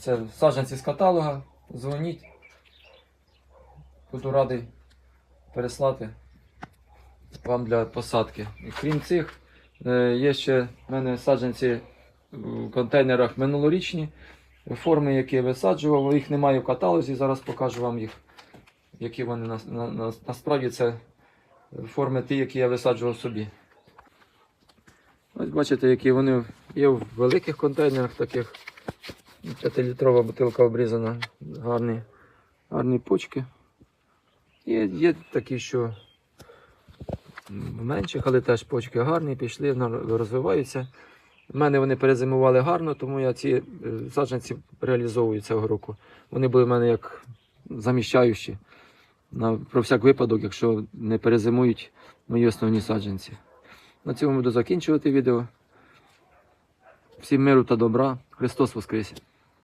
Це саджанці з каталога. Дзвоніть. Буду радий переслати вам для посадки. І крім цих, е, є ще в мене саджанці в контейнерах минулорічні форми, які я висаджував. Їх немає в каталозі. Зараз покажу вам їх, які вони на, на, на, насправді це форми ті, які я висаджував собі. Ось бачите, які вони є в великих контейнерах таких. 5-літрова бутилка обрізана, гарні, гарні почки. Є, є такі, що в менших, але теж почки гарні, пішли, розвиваються. У мене вони перезимували гарно, тому я ці е, саджанці реалізовую цього року. Вони були в мене як заміщаючі. На, про всяк випадок, якщо не перезимують мої основні саджанці. На цьому буду закінчувати відео. Всім миру та добра. Христос Воскресе!